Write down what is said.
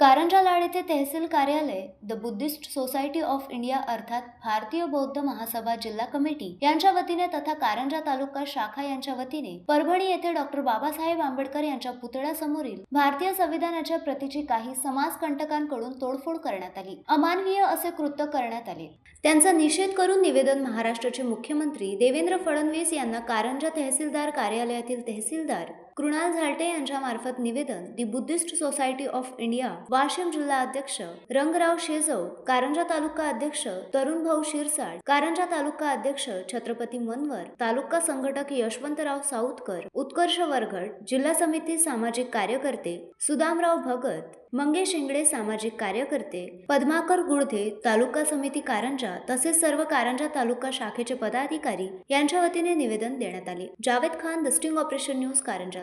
कारंजा येथे तहसील कार्यालय the Buddhist society of India अर्थात भारतीय बौद्ध महासभा जिल्हा कमिटी यांच्या वतीने तथा कारंजा तालुका शाखा यांच्या वतीने परभणी येथे डॉक्टर बाबासाहेब आंबेडकर यांच्या पुतळ्यासमोरील भारतीय संविधानाच्या प्रतीची काही समाजकंटकांकडून तोडफोड करण्यात आली. अमानवीय असे कृत्य करण्यात आले. त्यांचा निषेध करून निवेदन महाराष्ट्राचे मुख्यमंत्री देवेंद्र फडणवीस यांना कारंजा तहसीलदार कार्यालयातील तहसीलदार कृणाल झालटे यांच्या मार्फत निवेदन the Buddhist society of India. Washim जिल्हा अध्यक्ष रंगराव शेजव कारंजा तालुका अध्यक्ष तरुण भाऊ शिरसाळ कारंजा तालुका अध्यक्ष छत्रपती मनवर तालुका संघटक यशवंतराव साऊतकर उत्कर्ष वरघट जिल्हा समिती सामाजिक कार्यकर्ते सुदामराव भगत मंगेश इंगडे सामाजिक कार्यकर्ते पद्माकर गुळधे तालुका समिती कारंजा तसेच सर्व कारंजा तालुका शाखेचे पदाधिकारी यांच्या वतीने निवेदन देण्यात आले. Javed Khan the sting operation news Karanja